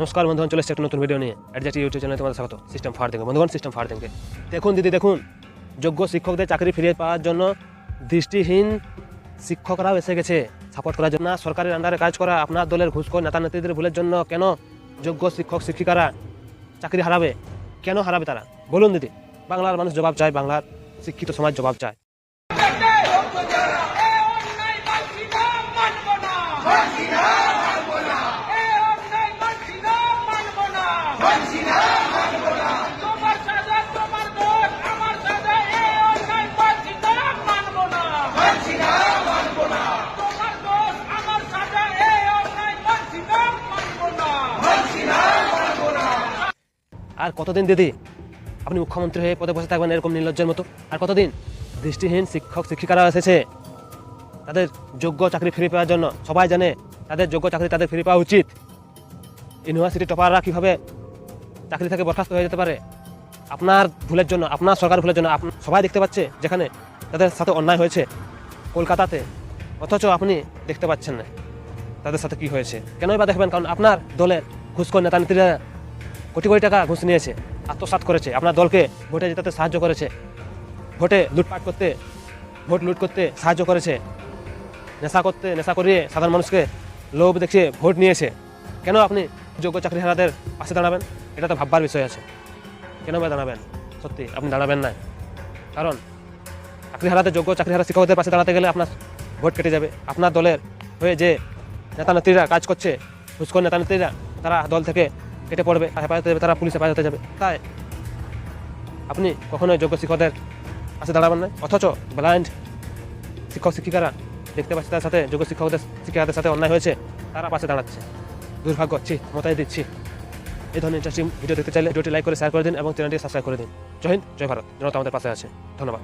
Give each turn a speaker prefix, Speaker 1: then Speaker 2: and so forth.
Speaker 1: নমস্কার বন্ধুগণ, চলে এসেছে একটা নতুন ভিডিও নিয়ে। অ্যাডজাস্ট ইউটিউব চ্যানেলে তোমাদের স্বাগত। সিস্টেম ফার দেখবে বন্ধুগণ সিস্টেম ফার দেখবে দেখুন দিদি, দেখুন। যোগ্য শিক্ষকদের চাকরি ফিরিয়ে পাওয়ার জন্য দৃষ্টিহীন শিক্ষকরাও এসে গেছে সাপোর্ট করার জন্য। সরকারের আন্ডারে কাজ করা, আপনার দলের ঘুষখোর, নেতা নেত্রীদের ভুলের জন্য কেন যোগ্য শিক্ষক, শিক্ষিকারা চাকরি হারাবে? কেন হারাবে তারা? বলুন দিদি, বাংলার মানুষ জবাব চায়, বাংলার শিক্ষিত সমাজ জবাব চায়। আর কতদিন দিদি? আপনি মুখ্যমন্ত্রী হয়ে পদে বসে থাকবেন এরকম নির্লজ্জের মতো? আর কতদিন? দৃষ্টিহীন শিক্ষক, শিক্ষিকারা এসেছে। তাদের যোগ্য চাকরি ফিরে পাওয়ার জন্য সবাই জানে তাদের যোগ্য চাকরি তাদের ফিরে পাওয়া উচিত। ইউনিভার্সিটি টপাররা কীভাবে চাকরি থেকে বরখাস্ত হয়ে যেতে পারে? আপনার ভুলের জন্য, আপনার সরকার ভুলের জন্য সবাই দেখতে পাচ্ছে যেখানে তাদের সাথে অন্যায় হয়েছে কলকাতাতে। অথচ আপনি দেখতে পাচ্ছেন না তাদের সাথে কি হয়েছে। কেনই বা দেখবেন? কারণ আপনার দলের ঘুষখোর নেতা নেত্রীরা কোটি কোটি টাকা ঘুষ নিয়েছে, আত্মসাৎ করেছে, আপনার দলকে ভোটে জেতাতে সাহায্য করেছে, ভোটে লুটপাট করতে, ভোট লুট করতে সাহায্য করেছে, নেশা করতে, নেশা করিয়ে সাধারণ মানুষকে লোভ দেখিয়ে ভোট নিয়েছে। কেন আপনি যোগ্য চাকরি চাকরিহারাদের পাশে দাঁড়াবেন? এটা তো ভাববার বিষয় আছে। কেন বা দাঁড়াবেন? সত্যি, আপনি দাঁড়াবেন না। কারণ চাকরিহারাতে যোগ্য চাকরিহারা শিক্ষকদের পাশে দাঁড়াতে গেলে আপনার ভোট কেটে যাবে। আপনার দলের হয়ে যে নেতা নেত্রীরা কাজ করছে ঘুষখোর নেতা নেত্রীরা তারা দল থেকে কেটে পড়বে হেফাজতে যাবে, তারা পুলিশে হেফাজতে যাবে। তাই আপনি কখনোই যোগ্য শিক্ষকদের পাশে দাঁড়াবেন না। অথচ ব্লাইন্ড শিক্ষক, শিক্ষিকারা দেখতে পাচ্ছে তার সাথে যোগ্য শিক্ষকদের, শিক্ষিকাদের সাথে অন্যায় হয়েছে, তারা পাশে দাঁড়াচ্ছে। দুর্ভাগ্য, ছি, মতাই দিচ্ছি। এই ধরনের ইন্টারেস্টিং ভিডিও দেখতে চাইলে ভিডিওটি লাইক করে শেয়ার করে দিন এবং চ্যানেলটি সাবস্ক্রাইব করে দিন। জয় হিন্দ, জয় ভারত। জনতা আমাদের পাশে আছে। ধন্যবাদ।